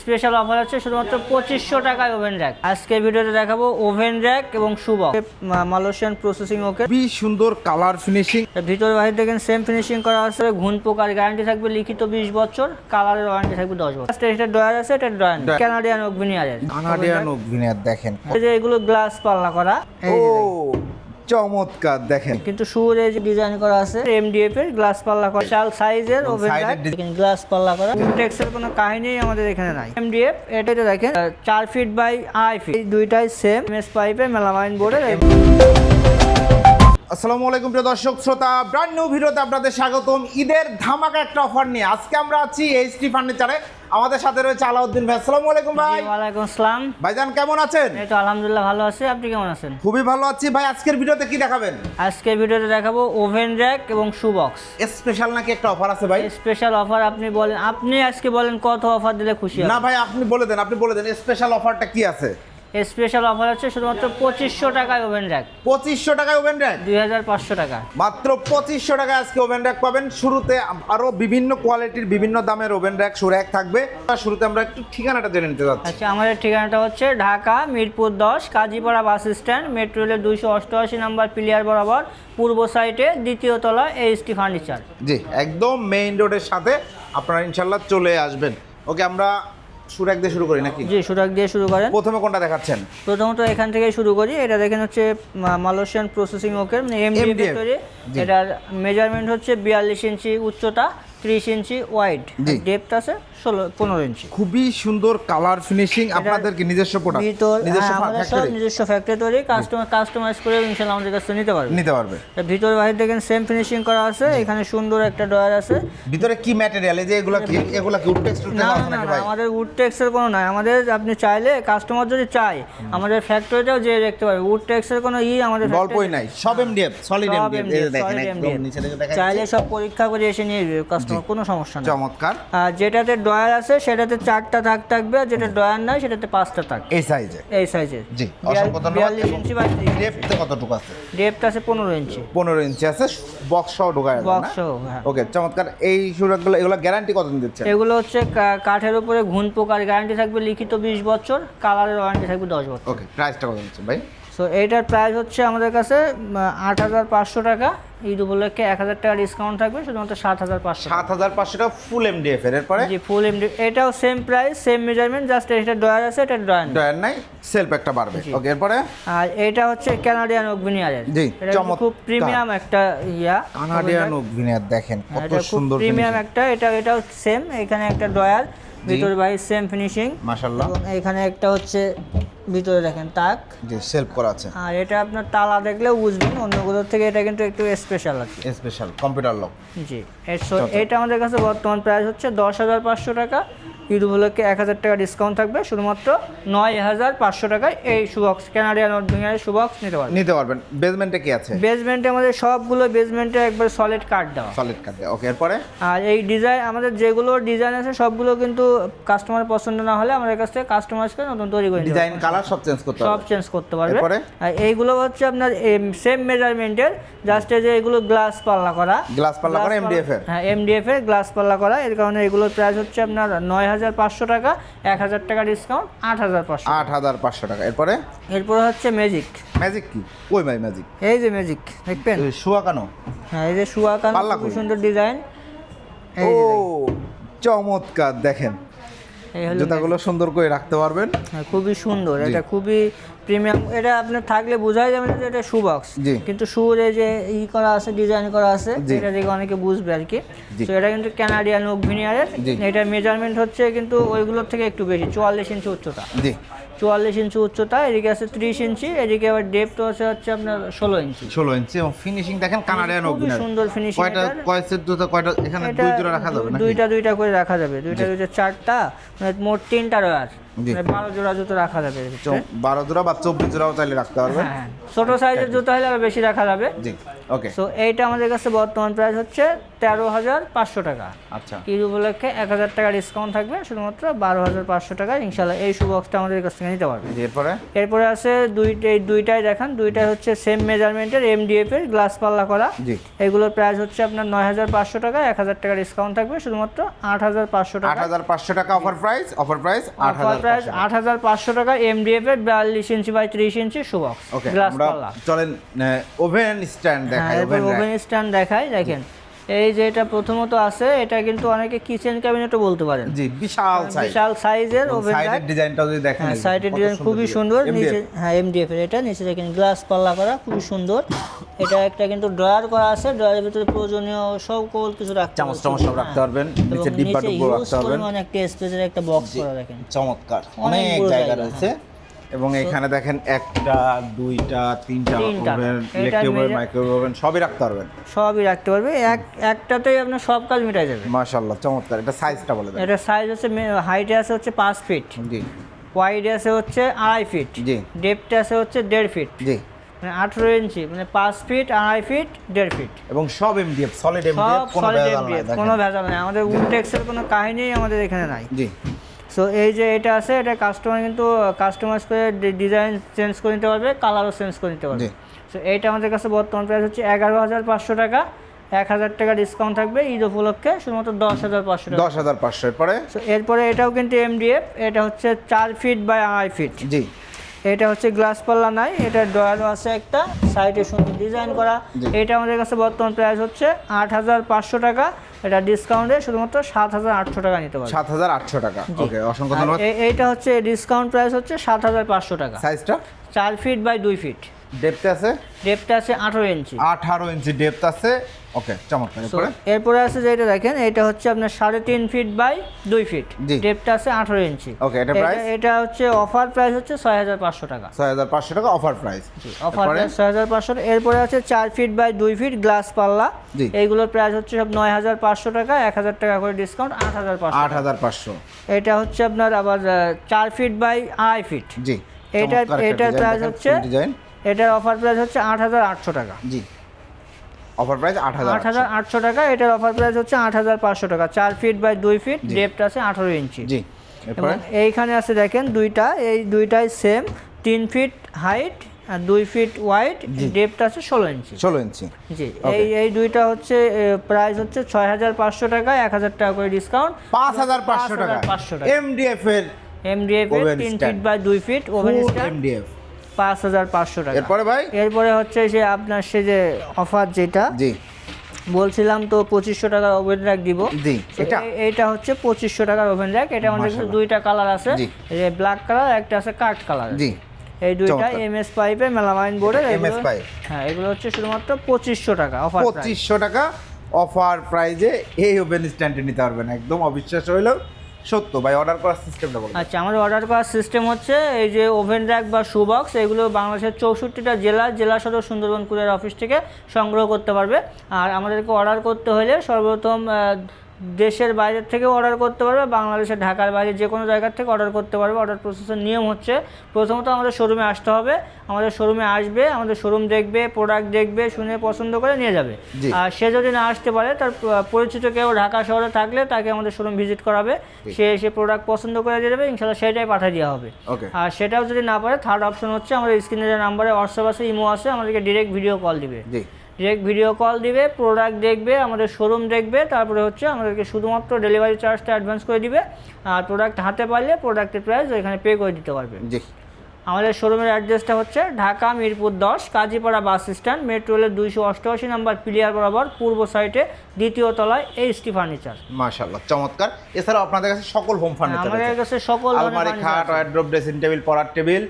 Special offer হচ্ছে শুধুমাত্র পঁচিশশো টাকায় ওভেন র্যাক আজকে ভিডিওতে দেখাবো ওভেন র্যাক এবং শুবক মালয়েশিয়ান প্রসেসিং ওকে খুবই সুন্দর কালার ফিনিশিং ভিতরে বাইরে দেখেন সেম ফিনিশিং করা আছে ঘুন পোকার গ্যারান্টি থাকবে লিখিত বিশ বছর কালারের ওয়ারেন্টি থাকবে দশ বছর। এটা ডয়ার আছে এটা ডয়ার। কানাডিয়ান ওভেনিয়ারের কানাডিয়ান অভিনয় দেখেন। এই যে এগুলো গ্লাস পাল্লা করা। ও। চমৎকার দেখেন। কিন্তু সুরে যে ডিজাইন করা আছে এমডিএফ এর গ্লাস পাল্লা করা। চাল সাইজের ওভেন গ্লাস পাল্লা করা। টেক্সের কোনো কাহিনী আমাদের এখানে নাই। এমডিএফ এটা দেখেন চার ফিট বাই আই ফিট এই দুইটাই সেম এমএস পাইপে মেলামাইন বোর্ডের আসসালামু আলাইকুম প্রিয় দর্শক শ্রোতা ব্র্যান্ড নিউ ভিডিওতে আপনাদের স্বাগতম। ঈদের ধামাকা একটা অফার নিয়ে আজকে আমরা আছি এইচটি ফার্নিচারে আমাদের সাথে রয়েছে আলাউদ্দিন ভাই। আসসালামু আলাইকুম ভাই। ওয়ালাইকুম আসসালাম। ভাইজান কেমন আছেন? এই তো আলহামদুলিল্লাহ ভালো আছি। আপনি কেমন আছেন? খুবই ভালো আছি। ভাই আজকের ভিডিওতে কি দেখাবেন? আজকের ভিডিওতে দেখাবো ওভেন র্যাক এবং শু বক্স স্পেশাল নাকি একটা অফার আছে ভাই? স্পেশাল অফার আপনি বলেন। আপনি আজকে বলেন কত অফার দিলে খুশি না ভাই আপনি বলে দেন আপনি বলে দেন স্পেশাল অফারটা কি আছে? স্পেশাল অফার হচ্ছে শুধুমাত্র পঁচিশশো টাকায় ওভেন র্যাক পঁচিশশো টাকায় ওভেন র্যাক দুই হাজার পাঁচশো টাকা। মাত্র পঁচিশশো টাকায় আজকে ওভেন র্যাক পাবেন। শুরুতে আরও বিভিন্ন কোয়ালিটির বিভিন্ন দামের ওভেন র্যাক র্যাক থাকবে। শুরুতে আমরা একটু ঠিকানাটা জেনে নিতে যাচ্ছি। আচ্ছা আমাদের ঠিকানাটা হচ্ছে ঢাকা মিরপুর দশ কাজীপাড়া বাস স্ট্যান্ড মেট্রো রেলের দুইশো অষ্টআশি নাম্বার প্লেয়ার বরাবর পূর্ব সাইডে দ্বিতীয় তলা এইচটি ফার্নিচার জি একদম মেইন রোডের সাথে আপনারা ইনশাল্লাহ চলে আসবেন। ওকে আমরা সুরাক দিয়ে শুরু করি নাকি? জি সুরাক দিয়ে শুরু করেন। প্রথমে কোনটা দেখাচ্ছেন? প্রথমত এখান থেকে শুরু করি। এটা দেখেন হচ্ছে মালয়েশিয়ান প্রসেসিং ওকে মানে এমডিএফ এটার মেজারমেন্ট হচ্ছে বিয়াল্লিশ ইঞ্চি উচ্চতা। ত্রিশ ইঞ্চি ওয়াইড। ডেপথ আছে ষোলো পনেরো ইঞ্চি। খুবই সুন্দর কালার ফিনিশিং আপনাদের কি নিজস্ব প্রোডাক্ট নিজস্ব হ্যাঁ, আমাদের সব ফ্যাক্টরি নিজস্ব ফ্যাক্টরি তৈরি কাস্টমার কাস্টমাইজ করে ইনশাল্লাহ আমাদের কাছে নিতে পারবে। নিতে পারবে। ভিতর বাইরে দেখেন সেম ফিনিশিং করা আছে এখানে সুন্দর একটা ডয়ার আছে। ভিতরে কি ম্যাটেরিয়াল এই যে এগুলা কি এগুলা কি উড টেক্সচার না আছে না নাকি ভাই? আমাদের উড টেক্সের কোনো নাই। আমাদের আপনি চাইলে কাস্টমার যদি চায় আমাদের ফ্যাক্টরিটাও যে দেখতে পারবে উড টেক্সের কোনো ই আমাদের গল্পই নাই সব এমডিএফ সলিড এমডিএফ দেখেন একদম নিচে থেকে দেখা চাইলে সব পরীক্ষা করে এসে নিয়ে যাবে কাস্টমার কোনো সমস্যা নেই চমৎকার। যেটাতে ডয়ার আছে সেটাতে চারটা থাক থাকবে আর যেটা ডয়ার নাই সেটাতে পাঁচটা থাক। এই সাইজে এই সাইজের জি অসংখ্য ধন্যবাদ। ইঞ্চি বা ডেপথে কতটুকু আছে? ডেপথ আছে পনেরো ইঞ্চি। পনেরো ইঞ্চি আছে বক্স সহ ঢোকায় বক্স সহ হ্যাঁ। ওকে চমৎকার। এই সুরাকগুলো এগুলো গ্যারান্টি কতদিন দিচ্ছেন? এগুলো হচ্ছে কাঠের উপরে ঘুন পোকার গ্যারান্টি থাকবে লিখিত বিশ বছর কালারের ওয়ারেন্টি থাকবে দশ বছর। ওকে প্রাইসটা কত দিচ্ছেন ভাই? সো এইটার প্রাইস হচ্ছে আমাদের কাছে আট হাজার পাঁচশো টাকা। ঈদ উপলক্ষে এক হাজার টাকা ডিসকাউন্ট থাকবে শুধুমাত্র সাত হাজার পাঁচশো সাত হাজার পাঁচশো টাকা ফুল এমডিএফ এর পরে জি ফুল এমডি এটাও same price same measurement just এটা ডয়ার আছে এটা ডয়ার ডয়ার নাই সেলফ একটা বাড়বে। ওকে এরপরে? আর এটা হচ্ছে কানাডিয়ান অগ্নিয়ারের জি, এটা খুব প্রিমিয়াম একটা ইয়া কানাডিয়ান অভিনয় দেখেন হ্যাঁ, কত সুন্দর প্রিমিয়াম একটা এটা এটাও সেম এখানে একটা ডয়ার ভিতর বাইরে সেম ফিনিশিং মাশাআল্লাহ। এখানে একটা হচ্ছে ভিতরে দেখেন তাক। যে সেলফ করা আছে। আর এটা আপনার তালা দেখলে বুঝবেন অন্যগুলোর থেকে এটা কিন্তু একটু স্পেশাল আছে স্পেশাল কম্পিউটার লক জি এটা আমাদের কাছে বর্তমান প্রাইস হচ্ছে দশ হাজার পাঁচশো টাকা। ঈদ উপলক্ষে এক হাজার টাকা ডিসকাউন্ট থাকবে? শুধুমাত্র নয় হাজার পাঁচশো টাকায় এই সুবক্স কানাডিয়ান অর্ডিনারি সুবক্স নিতে পারবেন। নিতে পারবেন। বেসমেন্টে কি আছে? বেসমেন্টে আমাদের সবগুলো বেসমেন্টে একবার সলিড কাট দেওয়া। সলিড কাটে ওকে এরপরে? আর এই ডিজাইন আমাদের যেগুলো ডিজাইন আছে সবগুলো কিন্তু কাস্টমার পছন্দ না হলে আমাদের কাছ থেকে কাস্টমাইজ করে নতুন তৈরি করে ডিজাইন কালার সব চেঞ্জ করতে সব চেঞ্জ করতে পারবে। এরপরে? আর এইগুলো হচ্ছে আপনার সেম মেজারমেন্টের জাস্ট যে এগুলো গ্লাস পাল্লা করা। গ্লাস পাল্লা করে এমডিএফ এর? হ্যাঁ এমডিএফ এর গ্লাস পাল্লা করা। এর কারণে এগুলোর প্রাইস হচ্ছে আপনার নয় হাজার পাঁচশো টাকা এক হাজার টাকা ডিসকাউন্ট আট হাজার পাঁচশো আট হাজার পাঁচশো টাকা। এরপরে? এরপরে হচ্ছে ম্যাজিক ম্যাজিক কি? ওই ভাই ম্যাজিক এই যে ম্যাজিক দেখবেন? শুয়া কানো? হ্যাঁ এই যে শুয়াকান খুব সুন্দর ডিজাইন ও চমৎকার দেখেন। জুতাগুলো সুন্দর করে রাখতে পারবেন। হ্যাঁ, খুবই সুন্দর। এটা খুবই প্রিমিয়াম এটা আপনার থাকলে বোঝাই যাবে না যে এটা শু বক্স কিন্তু শুর এই যে ই করা আছে ডিজাইন করা আছে এটা দেখে অনেকে বুঝবে আর কি। তো এটা কিন্তু ক্যানাডিয়ান ওক ভিনিয়ারের। এটার মেজারমেন্ট হচ্ছে কিন্তু ওইগুলোর থেকে একটু বেশি চুয়াল্লিশ ইঞ্চি উচ্চতা। জি। চুয়াল্লিশ ইঞ্চি উচ্চতা এদিকে আছে ত্রিশ ইঞ্চি এদিকে আবার ডেপথ আছে হচ্ছে আপনার ষোলো ইঞ্চি ষোলো ইঞ্চি এবং ফিনিশিং দেখেন কানাডিয়ান খুবই সুন্দর ফিনিশিং কয়টা এটার। কয় সেট জুতা কয়টা এখানে দুই রাখা যাবে দুইটা দুইটা করে রাখা যাবে। দুইটা দুইটা চারটা মানে মোট তিনটা রয়ার। মানে বারো জোড়া জুতো রাখা যাবে বারো জোড়া বা চব্বিশ জোড়াও চাইলে রাখতে পারবেন হ্যাঁ ছোট সাইজের জুতো হলে আরও বেশি রাখা যাবে। জি ওকে তো এইটা আমাদের কাছে বর্তমান প্রাইস হচ্ছে তেরো হাজার পাঁচশো টাকা। আচ্ছা। ঈদ উপলক্ষে এক হাজার টাকা ডিসকাউন্ট থাকবে শুধুমাত্র বারো হাজার পাঁচশো টাকা। ইনশাল্লাহ এই শু বক্সটা আমাদের কাছ থেকে নিতে পারবে। এরপরে? এরপরে আছে দুইটাই দুইটাই দেখান। দুইটাই হচ্ছে সেম মেজারমেন্টের এমডিএফ এর গ্লাস পাল্লা করা। এগুলোর প্রাইস হচ্ছে আপনার নয় হাজার পাঁচশো টাকা। এক হাজার টাকা ডিসকাউন্ট থাকবে শুধুমাত্র আট হাজার পাঁচশো আট টাকা হাজার পাঁচশো টাকা অফার প্রাইস অফার প্রাইস আট হাজার প্রাইস আট হাজার পাঁচশো টাকা এমডিএফ এর বিয়াল্লিশ ইঞ্চি বাই ত্রিশ ইঞ্চি সুবক্স গ্লাস পাল্লা চলেন ওভেন স্ট্যান্ড হ্যাঁ দেখাই ওভেন ওভেন স্ট্যান্ড দেখাই দেখেন। এই যে এটা প্রথমত আছে এটা কিন্তু অনেকে কিচেন ক্যাবিনেটও বলতে পারেন। জি বিশাল সাইজ বিশাল সাইজের ওভেন সাইডের ডিজাইনটা যদি দেখেন হ্যাঁ সাইডের ডিজাইন খুবই সুন্দর। নিচে হ্যাঁ এমডিএফ এর এটা নিচে দেখেন গ্লাস পাল্লা করা খুবই সুন্দর। এটা একটা কিন্তু ড্রয়ার করা আছে ড্রয়ারের ভিতরে প্রয়োজনীয় সকল কিছু রাখতে চামচ চামচ সব রাখতে হ্যাঁ। পারবেন নিচে ডিব্বা নিচে রাখতে পারবেন। পরিমাণ একটা স্পেসের একটা বক্স করা দেখেন। চমৎকার অনেক অনেক জায়গা রয়েছে। এবং এখানে দেখেন একটা দুইটা তিনটা ইলেকট্রিক মাইক্রোওয়েভ ওভেন সবই রাখতে পারবেন। সবই রাখতে পারবে। এক একটাতেই আপনার সব কাজ মিটাই যাবে। মাশাআল্লাহ চমৎকার। এটা সাইজটা বলে দেন। এটা সাইজ হচ্ছে হাইটে আছে হচ্ছে পাঁচ ফিট জি। ওয়াইডে আছে হচ্ছে আড়াই ফিট জি। ডেপথে আছে হচ্ছে দেড় ফিট জি। মানে আঠেরো ইঞ্চি মানে পাঁচ ফিট আড়াই ফিট দেড় ফিট এবং সব এমডিএফ সলিড এমডিএফ কোনো ভেজাল নাই কোনো ভেজাল নেই। আমাদের উনটেক্সের কোনো কাহিনী আমাদের এখানে নাই। জি। সো এই যে এটা আছে এটা কাস্টমার কিন্তু কাস্টমাইজ করে ডিজাইন চেঞ্জ করে নিতে পারবে কালারও চেঞ্জ করে নিতে পারবে। সো এইটা আমাদের কাছে বর্তমান প্রাইস হচ্ছে এগারো হাজার পাঁচশো টাকা। এক হাজার টাকা ডিসকাউন্ট থাকবে ঈদ উপলক্ষে শুধুমাত্র দশ হাজার পাঁচশো দশ হাজার পাঁচশো এরপরে? এরপরে এটাও কিন্তু এমডিএফ এটা হচ্ছে চার ফিট বাই আড়াই ফিট জি। এটা হচ্ছে গ্লাস পাল্লা নাই এটা ডয়ারও আছে একটা সাইডে সুন্দর ডিজাইন করা। এটা আমাদের কাছে বর্তমান প্রাইস হচ্ছে আট হাজার পাঁচশো টাকা। এটা ডিসকাউন্টে শুধুমাত্র সাত হাজার আটশো টাকা নিতে পারবে। সাত হাজার আটশো টাকা। ওকে অসংখ্য ধন্যবাদ। এইটা হচ্ছে ডিসকাউন্ট প্রাইস হচ্ছে সাত হাজার পাঁচশো টাকা। সাইজটা চার ফিট বাই দুই ফিট ডেপথে আছে? ডেপটা আছে আঠারো ইঞ্চি আঠারো ইঞ্চি ডেপথ আছে। ওকে চমৎকার। এরপরে? এরপরে আছে যেটা দেখেন এটা হচ্ছে আপনার সাড়ে তিন ফিট বাই দুই ফিট জি। ডেপটা আছে আঠারো ইঞ্চি Okay, এটা price? এটা হচ্ছে অফার প্রাইস হচ্ছে ছয় হাজার পাঁচশো টাকা। ছয় হাজার পাঁচশো টাকা অফার প্রাইস অফার প্রাইস ছয় হাজার পাঁচশো এরপরে আছে চার ফিট বাই দুই ফিট গ্লাস পাল্লা। এইগুলোর প্রাইস হচ্ছে সব নয় হাজার পাঁচশো টাকা এক হাজার টাকা করে ডিসকাউন্ট আট হাজার পাঁচশো আট হাজার পাঁচশো। এটা হচ্ছে আপনার আবার চার ফিট বাই আড়াই ফিট জি এটা- এটার দেখেন, হচ্ছে- এটার অফার প্রাইস হচ্ছে আট হাজার আটশো টাকা। জি। অফার প্রাইস আট হাজার আট হাজার আটশো টাকা এটার অফার প্রাইস হচ্ছে আট হাজার পাঁচশো টাকা। চার ফিট বাই দুই ফিট জি। আছে আঠারো ইঞ্চি জি এইখানে আছে দেখেন দুইটা এই দুইটাই সেম তিন ফিট হাইট আর দুই ফিট ওয়াইড জি। ডেপট আছে ষোলো ইঞ্চি ষোলো ইঞ্চি জি এই এই দুইটা হচ্ছে প্রাইস হচ্ছে ছয় হাজার পাঁচশো টাকা এক হাজার টাকা করে ডিসকাউন্ট পাঁচ হাজার পাঁচশো টাকা। পাঁচশো টাকা। এমডিএফ এর এমডিএফ এর তিন ফিট বাই দুই ফিট ওভেন স্ট্যান্ড এমডিএফ পাঁচ হাজার পাঁচশো টাকা। এরপরে ভাই? এরপরে হচ্ছে যে আপনার সে যে অফার যেটা জি। বলছিলাম তো পঁচিশশো টাকার ওভেন র্যাক দিব। So, এটা। হচ্ছে পঁচিশশো টাকার ওভেন র্যাক এটা আমাদের কাছে দুইটা কালার আছে। যে ব্ল্যাক কালার একটা আছে কাঠ কালার জি। এই দুইটা চমৎকার। এম এস পাইপে মেলামাইন বোর্ডের MS pipe। হ্যাঁ এগুলো হচ্ছে শুধুমাত্র পঁচিশশো টাকা অফার পঁচিশশো টাকা অফার প্রাইজে এই ওভেন স্ট্যান্ডে নিতে পারবেন। একদম অবিশ্বাস হইলেও সত্য, ভাই অর্ডার করার সিস্টেমটা বলুন আচ্ছা আমাদের অর্ডার করার সিস্টেম হচ্ছে এই যে ওভেন র্যাক বা শু বক্স এগুলো বাংলাদেশের চৌষট্টিটা জেলা জেলা সদর সুন্দরবন কুরিয়ার অফিস থেকে সংগ্রহ করতে পারবে। আর আমাদেরকে অর্ডার করতে হলে সর্বপ্রথম দেশের বাইরের থেকেও অর্ডার করতে পারবে বাংলাদেশের ঢাকার বাইরে যে কোনো জায়গার থেকে অর্ডার করতে পারবে। অর্ডার প্রসেসের নিয়ম হচ্ছে প্রথমত আমাদের শোরুমে আসতে হবে আমাদের শোরুমে আসবে আমাদের শোরুম দেখবে প্রোডাক্ট দেখবে শুনে পছন্দ করে নিয়ে যাবে। আর সে যদি না আসতে পারে তার পরিচিত কেউ ঢাকা শহরে থাকলে তাকে আমাদের শোরুম ভিজিট করাবে। সে এসে প্রোডাক্ট পছন্দ করে দিয়ে দেবে ইনশাল্লাহ সেটাই পাঠিয়ে দেওয়া হবে। আর সেটাও যদি না পারে থার্ড অপশন হচ্ছে আমাদের স্ক্রিনে যে নাম্বারে হোয়াটসঅ্যাপ আছে ইমো আছে আমাদেরকে ডিরেক্ট ভিডিও কল দিবে। ডিরেক্ট ভিডিও কল দিবে প্রোডাক্ট দেখবে আমাদের শোরুম দেখবে তারপরে হচ্ছে আমাদেরকে শুধুমাত্র ডেলিভারি চার্জটা অ্যাডভান্স করে দিবে আর প্রোডাক্ট হাতে পারলে প্রোডাক্টের প্রাইস ওইখানে পে করে দিতে পারবে। জি। আমাদের শোরুমের অ্যাড্রেসটা হচ্ছে ঢাকা মিরপুর দশ কাজীপাড়া বাস স্ট্যান্ড মেট্রো রেলের দুইশো অষ্টআশি নাম্বার প্লেয়ার বরাবর পূর্ব সাইডে দ্বিতীয় তলায় এইচটি ফার্নিচার মাশাআল্লাহ চমৎকার। এছাড়াও আপনাদের কাছে সকল হোম ফার্নিচার আমাদের কাছে সকল আলমারি খাট। ওয়ার্ড্রপ ড্রেসিং টেবিল পড়ার টেবিল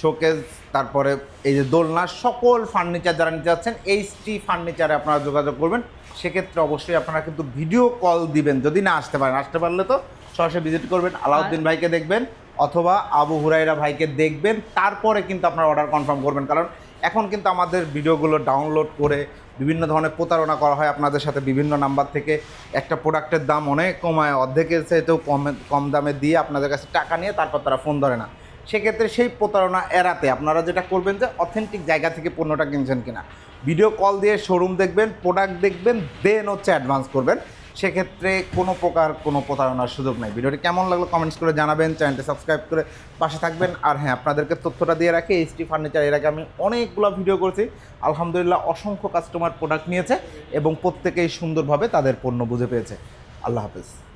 শোকেস তারপরে এই যে দোলনা সকল ফার্নিচার যারা নিতে যাচ্ছেন এইচটি ফার্নিচারে আপনারা যোগাযোগ করবেন। সেক্ষেত্রে অবশ্যই আপনারা কিন্তু ভিডিও কল দিবেন যদি না আসতে পারেন। আসতে পারলে তো সরাসরি ভিজিট করবেন আলাউদ্দিন ভাইকে দেখবেন অথবা আবু হুরাইরা ভাইকে দেখবেন তারপরে কিন্তু আপনারা অর্ডার কনফার্ম করবেন। কারণ এখন কিন্তু আমাদের ভিডিওগুলো ডাউনলোড করে বিভিন্ন ধরনের প্রতারণা করা হয় আপনাদের সাথে বিভিন্ন নাম্বার থেকে। একটা প্রোডাক্টের দাম অনেক কমায় অর্ধেকের চাইতেও কম কম দামে দিয়ে আপনাদের কাছে টাকা নিয়ে তারপর তারা ফোন ধরে না। সেক্ষেত্রে সেই প্রতারণা এড়াতে আপনারা যেটা করবেন যে অথেন্টিক জায়গা থেকে পণ্যটা কিনছেন কিনা। ভিডিও কল দিয়ে শোরুম দেখবেন প্রোডাক্ট দেখবেন দেন হচ্ছে অ্যাডভান্স করবেন। সেক্ষেত্রে কোনো প্রকার কোনো প্রতারণার সুযোগ নেই। ভিডিওটি কেমন লাগল কমেন্টস করে জানাবেন চ্যানেলটি সাবস্ক্রাইব করে পাশে থাকবেন। আর হ্যাঁ আপনাদেরকে তথ্যটা দিয়ে রাখি এইচটি ফার্নিচার এর আগে আমি অনেকগুলো ভিডিও করেছি। আলহামদুলিল্লাহ অসংখ্য কাস্টমার প্রোডাক্ট নিয়েছে এবং প্রত্যেকেই সুন্দরভাবে তাদের পণ্য বুঝে পেয়েছে। আল্লাহ হাফেজ।